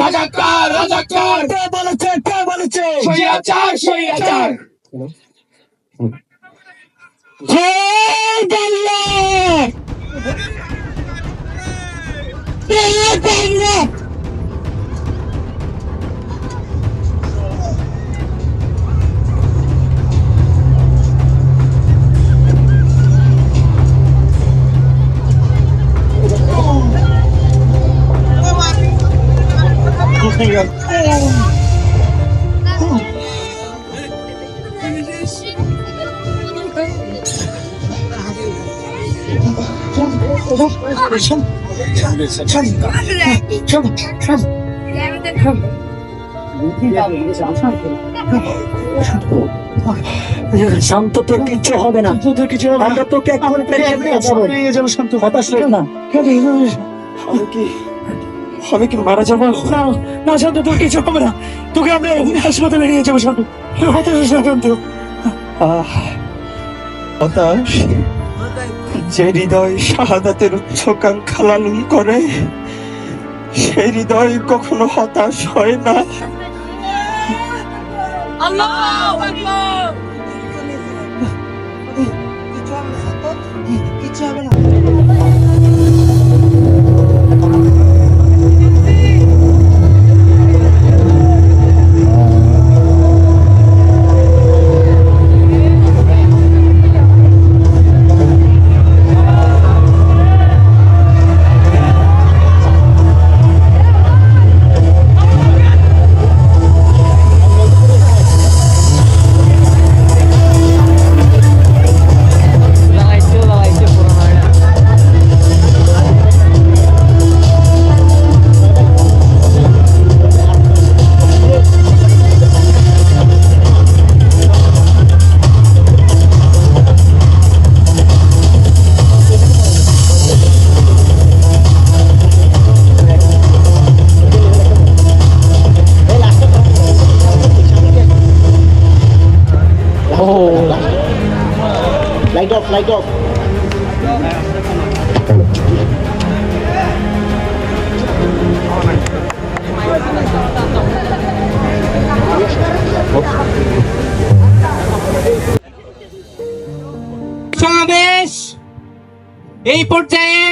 রাজাকার রাজাকার। কে বলেছে কে বলেছে? সৈয়াচার সৈয়াচার জয় বাংলা শান্ত তোর কিচ্ছু হবে না কিছু আমরা তোকে এখন হতাশ না কি আমি কি মারা যাব? না না শান্ত তোর কিছু হবে না। তোকে আমরা হাসপাতালে নিয়ে যাব শান্ত হতাশ শান্ত আহ, হতাশ যে হৃদয় শাহাদাতের উচ্চকাঙ্ক্ষা লালন করে সেই হৃদয় কখনো হতাশ হয় না। লাইট অফ সমাবেশ। এই পর্যায়ে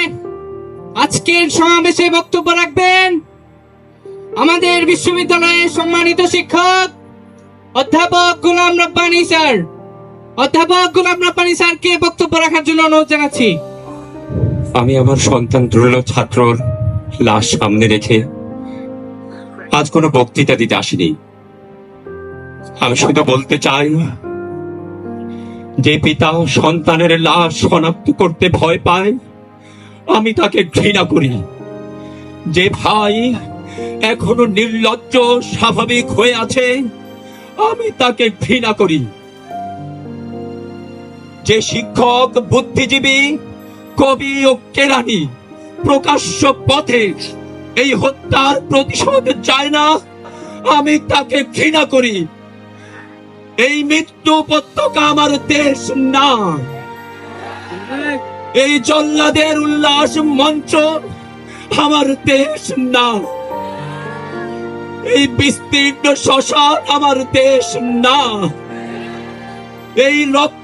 আজকের সমাবেশে বক্তব্য রাখবেন আমাদের বিশ্ববিদ্যালয়ের সম্মানিত শিক্ষক অধ্যাপক গোলাম রব্বানি স্যার। অধ্যাপক গোলাম রব্বানি স্যারকে বক্তব্য রাখার জন্য অনুরোধ জানাচ্ছি। আমি আমার সন্তান দ্রুল ছাত্রর লাশ সামনে রেখে আজ কোনো বক্তৃতা দিতে আসিনি। আমি শুধু বলতে চাই, যে পিতা সন্তানের লাশ শনাক্ত করতে ভয় পায়, আমি তাকে ঘৃণা করি। যে ভাই এখনও নির্লজ্জ স্বাভাবিক হয়ে আছে, আমি তাকে ঘৃণা করি। যে শিক্ষক, বুদ্ধিজীবী, কবি ও কেরানি প্রকাশ্য পথে এই হত্যার প্রতিশোধ চায় না, আমি তাকে ঘৃণা করি। এই মৃত্যু উপত্যকা আমার দেশ না। এই জল্লাদের উল্লাস মঞ্চ আমার দেশ না। এই বিস্তীর্ণ শ্মশান আমার দেশ না। এই রক্ত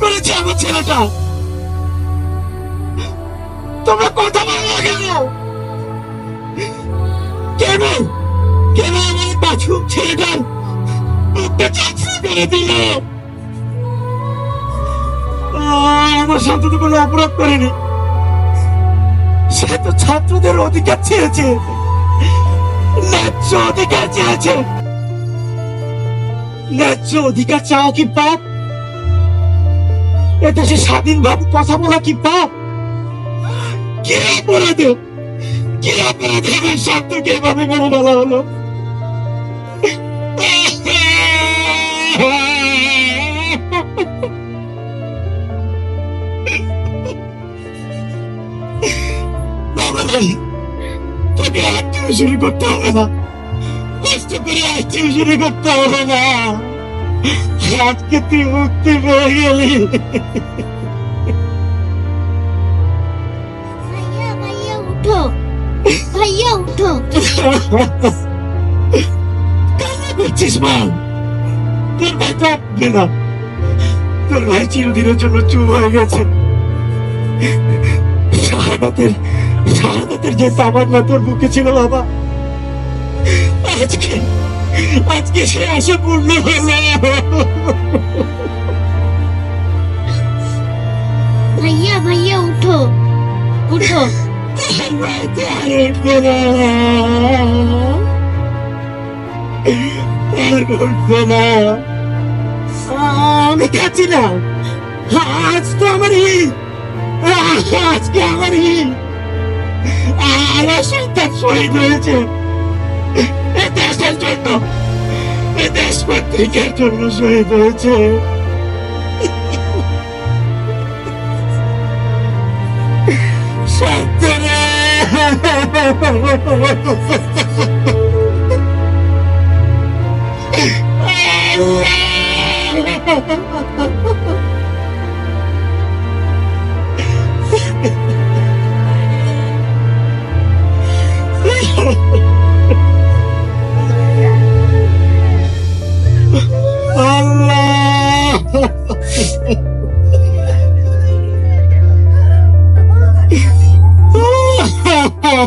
করেছে আমার ছেলেটা কথা কেন? কেন? কেন আমার সাথে তো কোনো অপরাধ করেনি। সে তো ছাত্রদের অধিকার অধিকার চেয়েছে। অধিকার চাওয়া কি পাপ এদেশে স্বাধীনভাবে কথা বলা কি পাপ? কি অপরাধে? অপরাধে? আমার এভাবে বলা হলো? তোকে আর করতে হবে না। কষ্ট করে আর টিউশনি করতে হবে না। আজকে মুক্তি পেয়ে গেলি ভাইয়া ভাইয়া উঠো ভাইয়া উঠো করছিস মা তোর ভাই কাঁদবে না তোর ভাই চিরদিনের জন্য চুপ হয়ে গেছে শাহাদাতের শাহাদাতের যে তামান্না তোর বুকে ছিল বাবা আজকে আজকে সে আশা পূর্ণ হলো। ভাইয়া ভাইয়া উঠো। উঠো। আমি খাচ্ছি না। আজ তো আমার ঈদ। আজকে আমার ঈদ। আমার সন্তান শহীদ হয়েছে। এ দেশের জন্য এ দেশ পত্রিকার জন্য শহীদ হয়েছে আল্লাহ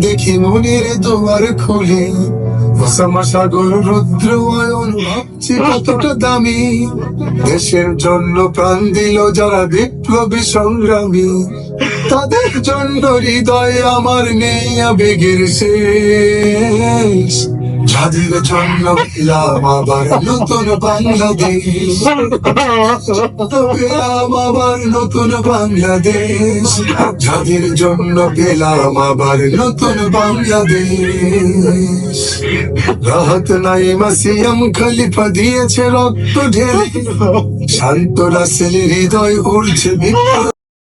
দেখি মনের তোমার খুলে। সাগর রুদ্র অয়ন দামি। দেশের জন্য প্রাণ দিল যারা বিপ্লবী সংগ্রামী। তাদের জন্য হৃদয়ে আমার নেই আবেগের শেষ। যাদের জন্য পেলাম আবার নতুন বাংলাদেশ পেলাম নতুন বাংলাদেশ। যাদের জন্য পেলাম আবার নতুন বাংলাদেশ রাহত নাই মাসিয়াম খলিফা দিয়েছে রক্ত ঢেলে শান্ত রাসেল হৃদয় উড়ছে